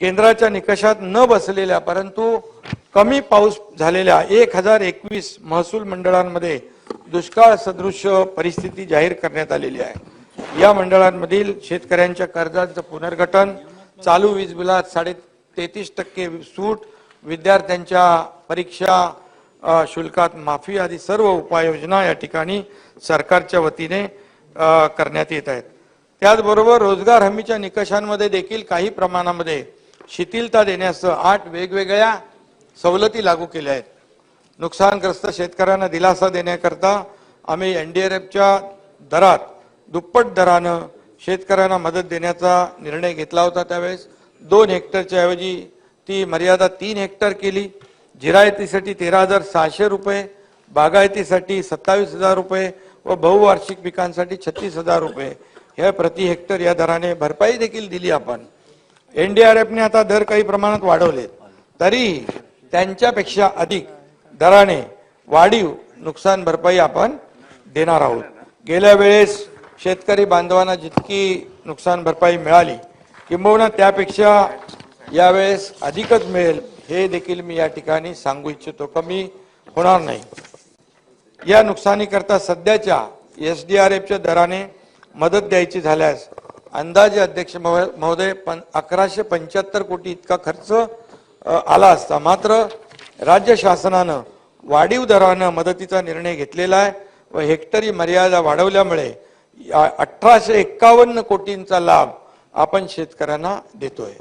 केंद्राच्या निकषात न बसलेल्या परंतु कमी पाऊस झालेल्या एक हजार एकवीस महसूल मंडळांमध्ये दुष्काळ सदृश परिस्थिती जाहीर करण्यात आलेली आहे. या मंडळांमधील शेतकऱ्यांच्या कर्जांचं पुनर्गठन चालू वीज बिलात साडे तेहतीस टक्के सूट विद्यार्थ्यांच्या परीक्षा शुल्कात माफी आदी सर्व उपाययोजना या ठिकाणी सरकारच्या वतीने करण्यात येत आहेत. त्याचबरोबर रोजगार हमीच्या निकषांमध्ये देखील काही प्रमाणामध्ये शिथिलता देण्यासह आठ वेगवेगळ्या सवलती लागू केल्या आहेत. नुकसानग्रस्त शेतकऱ्यांना दिलासा देण्याकरता आम्ही एनडीआरएफच्या दरात दुप्पट दरानं शेतकऱ्यांना मदत देण्याचा निर्णय घेतला होता त्यावेळेस. दोन हेक्टरच्या ऐवजी ती मर्यादा तीन हेक्टर केली. जिरायतीसाठी तेरा हजार सहाशे रुपये बागायतीसाठी सत्तावीस हजार रुपये व बहुवार्षिक पिकांसाठी छत्तीस हजार रुपये. ह्या प्रति हेक्टर या दराने भरपाई देखील दिली आपण. एनडीआरएफने आता दर काही प्रमाणात वाढवलेत. तरीही त्यांच्यापेक्षा अधिक दराने वाढीव नुकसान भरपाई आपण देणार आहोत. गेल्या वेळेस शेतकरी बांधवांना जितकी नुकसान भरपाई मिळाली किंबहुना त्यापेक्षा यावेळेस अधिकच मिळेल हे देखील मी या ठिकाणी सांगू इच्छितो कमी होणार नाही. या नुकसानीकरता सध्याच्या एस डी आर एफच्या दराने मदत द्यायची झाल्यास अंदाजे अध्यक्ष महो- महोदय पण अकराशे पंच्याहत्तर कोटी इतका खर्च आला असता. मात्र राज्य शासनानं वाढीव दरानं मदतीचा निर्णय घेतलेला आहे व हेक्टरी मर्यादा वाढवल्यामुळे अठराशे एक्कावन्न कोटींचा लाभ आपण शेतकऱ्यांना देतोय.